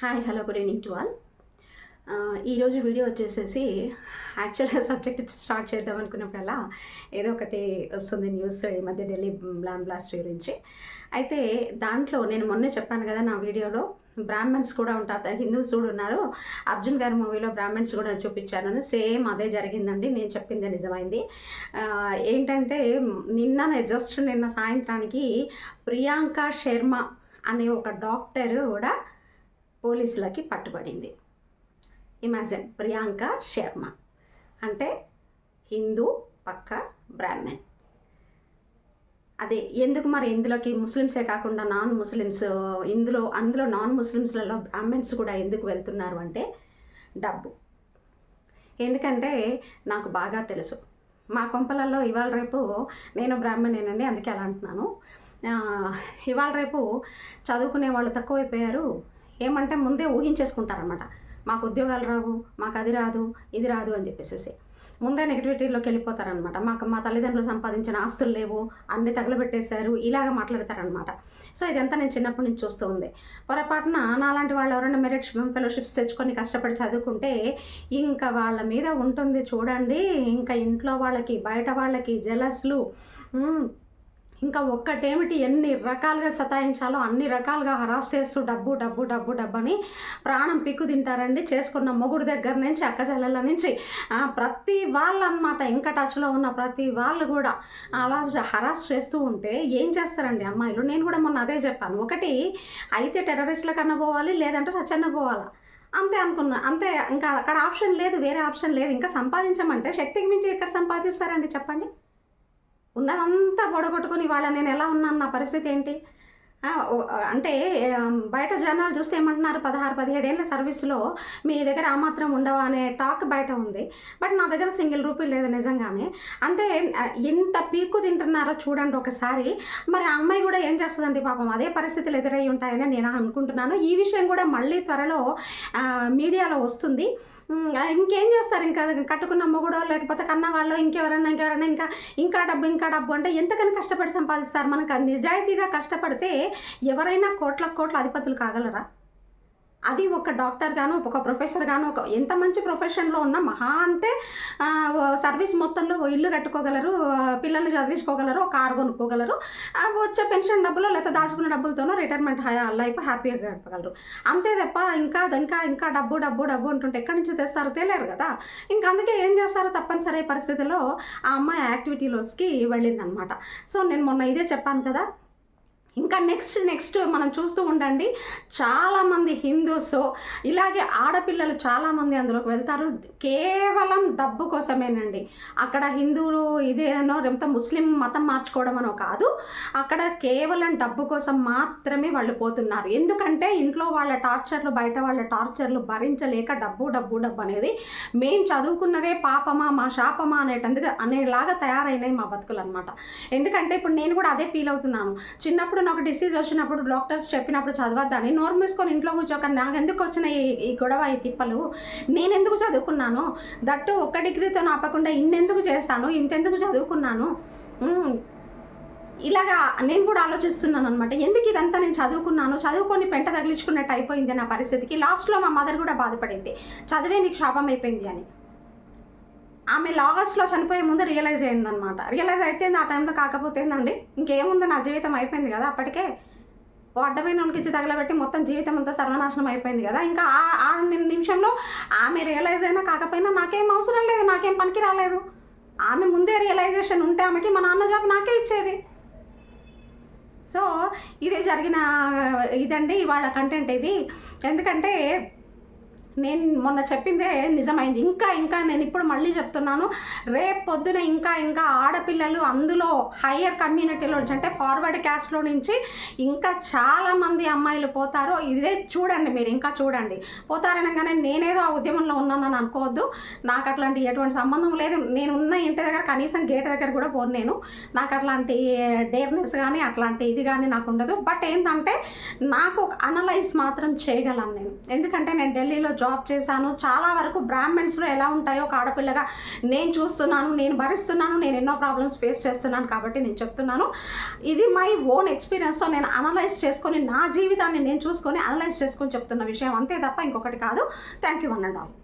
Hi hello good evening to all ఈరోజు video వచ్చేసేసి యాక్చువల్గా సబ్జెక్ట్ స్టార్ట్ చేద్దాం అనుకున్నప్పుడల్లా ఏదో ఒకటి వస్తుంది న్యూస్ ఈ మధ్య ఢిల్లీ బ్లామ్ బ్లాస్ట్ గురించి. అయితే దాంట్లో నేను మొన్నే చెప్పాను కదా నా వీడియోలో బ్రాహ్మణ్స్ కూడా ఉంటారు హిందూస్ కూడా ఉన్నారు. అర్జున్ గారి మూవీలో బ్రాహ్మణ్స్ కూడా చూపించాను. సేమ్ అదే జరిగిందండి నేను చెప్పింది నిజమైంది. ఏంటంటే నిన్న జస్ట్ నిన్న సాయంత్రానికి ప్రియాంక శర్మ అనే ఒక డాక్టర్ కూడా పోలీసులకి పట్టుబడింది. ఇమాజిన్ ప్రియాంక శర్మ. అంటే హిందూ పక్క బ్రాహ్మణ్. అదే ఎందుకు మరి ఇందులోకి ముస్లిమ్సే కాకుండా నాన్ ముస్లిమ్స్ ఇందులో అందులో నాన్ ముస్లిమ్స్లలో బ్రాహ్మణ్స్ కూడా ఎందుకు వెళ్తున్నారు అంటే డబ్బు. ఎందుకంటే నాకు బాగా తెలుసు. మా కొంపలలో ఇవాళ రేపు నేను బ్రాహ్మణేనండి అందుకే అలా అంటున్నాను. ఇవాళ రేపు చదువుకునే వాళ్ళు తక్కువైపోయారు. ఏమంటే ముందే ఊహించేసుకుంటారనమాట మాకు ఉద్యోగాలు రావు మాకు అది రాదు ఇది రాదు అని చెప్పేసి ముందే నెగిటివిటీలోకి వెళ్ళిపోతారనమాట మాకు మా తల్లిదండ్రులు సంపాదించిన ఆస్తులు లేవు అన్ని తగలబెట్టేశారు ఇలాగ మాట్లాడతారనమాట సో ఇదంతా నేను చిన్నప్పటి నుంచి చూస్తూ ఉంది. పొరపాటున నాలాంటి వాళ్ళు ఎవరైనా మెరిట్ ఫెలోషిప్స్ తెచ్చుకొని కష్టపడి చదువుకుంటే ఇంకా వాళ్ళ మీద ఉంటుంది చూడండి. ఇంకా ఇంట్లో వాళ్ళకి బయట వాళ్ళకి జలస్లు ఇంకా ఒక్కటేమిటి ఎన్ని రకాలుగా సతాయించాలో అన్ని రకాలుగా హరాస్ చేస్తూ డబ్బు డబ్బు డబ్బు డబ్బు అని ప్రాణం పిక్కు తింటారండి. చేసుకున్న మొగుడు దగ్గర నుంచి అక్కచెల్లెల నుంచి ప్రతి వాళ్ళు అనమాట ఇంకా టచ్లో ఉన్న ప్రతి వాళ్ళు కూడా అలా హరాస్ చేస్తూ ఉంటే ఏం చేస్తారండి అమ్మాయిలు? నేను కూడా మొన్న అదే చెప్పాను. ఒకటి అయితే టెర్రరిస్టుల కన్నా పోవాలి లేదంటే సచ్చన్న పోవాలా? అంతే అనుకున్నా. అంతే ఇంకా అక్కడ ఆప్షన్ లేదు వేరే ఆప్షన్ లేదు. ఇంకా సంపాదించమంటే శక్తికి మించి ఎక్కడ సంపాదిస్తారండి చెప్పండి? ఉన్నదంతా పొడగొట్టుకుని వాళ్ళ నేను ఎలా ఉన్నాను? నా పరిస్థితి ఏంటి? అంటే బయట జనాలు చూస్తే ఏమంటున్నారు? పదహారు పదిహేడేళ్ళ సర్వీస్లో మీ దగ్గర ఆ మాత్రం ఉండవా అనే టాక్ బయట ఉంది. బట్ నా దగ్గర సింగిల్ రూపీ లేదు నిజంగానే. అంటే ఎంత పీకు తింటున్నారో చూడండి ఒకసారి. మరి ఆ అమ్మాయి కూడా ఏం చేస్తుందండి పాపం? అదే పరిస్థితులు ఎదురై ఉంటాయని నేను అనుకుంటున్నాను. ఈ విషయం కూడా మళ్ళీ త్వరలో మీడియాలో వస్తుంది. ఇంకేం చేస్తారు? ఇంకా కట్టుకున్న మొగుడో లేకపోతే కన్న వాళ్ళు ఇంకెవరైనా ఇంకెవరైనా ఇంకా ఇంకా డబ్బు ఇంకా డబ్బు అంటే ఎంతకని కష్టపడి సంపాదిస్తారు? మనకు నిజాయితీగా కష్టపడితే ఎవరైనా కోట్ల కోట్ల అధిపతులు కాగలరా? అది ఒక డాక్టర్ గాను ఒక ప్రొఫెసర్ గాను ఒక ఎంత మంచి ప్రొఫెషన్లో ఉన్న మహా అంటే సర్వీస్ మొత్తంలో ఇల్లు కట్టుకోగలరు పిల్లల్ని చదివించుకోగలరు ఒక కారు కొనుక్కోగలరు వచ్చే పెన్షన్ డబ్బులు లేకపోతే దాచుకున్న డబ్బులతోనో రిటైర్మెంట్ లైఫ్ హ్యాపీగా గడపగలరు. అంతే తప్ప ఇంకా ఇంకా ఇంకా డబ్బు డబ్బు డబ్బు అంటుంటే ఎక్కడి నుంచి తెస్తారో తెలియరు కదా. ఇంకా అందుకే ఏం చేస్తారో తప్పనిసరి పరిస్థితిలో ఆ అమ్మాయి యాక్టివిటీలోస్కి వెళ్ళిందనమాట. సో నేను మొన్న ఇదే చెప్పాను కదా ఇంకా నెక్స్ట్ నెక్స్ట్ మనం చూస్తూ ఉండండి చాలామంది హిందూస్ ఇలాగే ఆడపిల్లలు చాలామంది అందులోకి వెళ్తారు. కేవలం డబ్బు కోసమేనండి. అక్కడ హిందువులు ఇదేనో లేకపోతే ముస్లిం మతం మార్చుకోవడం అనో కాదు. అక్కడ కేవలం డబ్బు కోసం మాత్రమే వాళ్ళు పోతున్నారు. ఎందుకంటే ఇంట్లో వాళ్ళ టార్చర్లు బయట వాళ్ళ టార్చర్లు భరించలేక డబ్బు డబ్బు డబ్బు అనేది మేము చదువుకున్నవే పాపమా మా శాపమా అనేటందుకు అనేలాగా తయారైనాయి మా బతుకులు అనమాట ఎందుకంటే ఇప్పుడు నేను కూడా అదే ఫీల్ అవుతున్నాను. చిన్నప్పుడు నాకు డిసీజ్ వచ్చినప్పుడు డాక్టర్స్ చెప్పినప్పుడు చదవద్దని నోరు మూసుకొని ఇంట్లో కూర్చోకండి నాకు ఎందుకు వచ్చిన ఈ గొడవ ఈ తిప్పలు? నేను ఎందుకు చదువుకున్నాను? దట్టు ఒక్క డిగ్రీతో ఆపకుండా ఇన్నెందుకు చేస్తాను? ఇంతెందుకు చదువుకున్నాను? ఇలాగా నేను కూడా ఆలోచిస్తున్నాను అనమాట ఎందుకు ఇదంతా నేను చదువుకున్నాను? చదువుకొని పెంట తగిలించుకున్నట్టు అయిపోయింది నా పరిస్థితికి. లాస్ట్లో మా మదర్ కూడా బాధపడింది. చదివే నీకు శాపం అయిపోయింది అని. ఆమె లాస్ట్లో చనిపోయే ముందు రియలైజ్ అయిందనమాట రియలైజ్ అయితే ఆ టైంలో కాకపోతే ఏందండి? ఇంకేముంది నా జీవితం అయిపోయింది కదా అప్పటికే. ఓ అడ్డమైన వాళ్ళకి ఇచ్చి తగలబెట్టి మొత్తం జీవితం అంతా సర్వనాశనం అయిపోయింది కదా. ఇంకా ఆ నిమిషంలో ఆమె రియలైజ్ అయినా కాకపోయినా నాకేం అవసరం లేదు నాకేం పనికి రాలేదు. ఆమె ముందే రియలైజేషన్ ఉంటే ఆమెకి మా నాన్న జాబ్ నాకే ఇచ్చేది. సో ఇదే జరిగిన ఇదండి ఇవాళ కంటెంట్ ఇది. ఎందుకంటే నేను మొన్న చెప్పిందే నిజమైంది. ఇంకా ఇంకా నేను ఇప్పుడు మళ్ళీ చెప్తున్నాను. రేపు పొద్దున ఇంకా ఇంకా ఆడపిల్లలు అందులో హయ్యర్ కమ్యూనిటీలో నుంచి అంటే ఫార్వర్డ్ క్యాస్ట్లో నుంచి ఇంకా చాలామంది అమ్మాయిలు పోతారు ఇదే చూడండి మీరు ఇంకా చూడండి. పోతారనగానే నేనేదో ఆ ఉద్యమంలో ఉన్నానని అనుకోవద్దు. నాకు అట్లాంటి ఎటువంటి సంబంధం లేదు. నేను ఉన్న ఇంటి దగ్గర కనీసం గేట్ దగ్గర కూడా పోను నేను. నాకు అట్లాంటి డేర్నెస్ కానీ అట్లాంటి ఇది కానీ నాకు ఉండదు. బట్ ఏంటంటే నాకు ఒక అనలైజ్ మాత్రం చేయగలను నేను. ఎందుకంటే నేను ఢిల్లీలో జాబ్ చేశాను. చాలా వరకు బ్రాహ్మణ్స్లో ఎలా ఉంటాయో ఒక ఆడపిల్లగా నేను చూస్తున్నాను నేను భరిస్తున్నాను నేను ఎన్నో ప్రాబ్లమ్స్ ఫేస్ చేస్తున్నాను కాబట్టి నేను చెప్తున్నాను. ఇది మై ఓన్ ఎక్స్పీరియన్స్తో నేను అనలైజ్ చేసుకొని నా జీవితాన్ని నేను చూసుకొని అనలైజ్ చేసుకొని చెప్తున్న విషయం. అంతే తప్ప ఇంకొకటి కాదు. Thank you one and all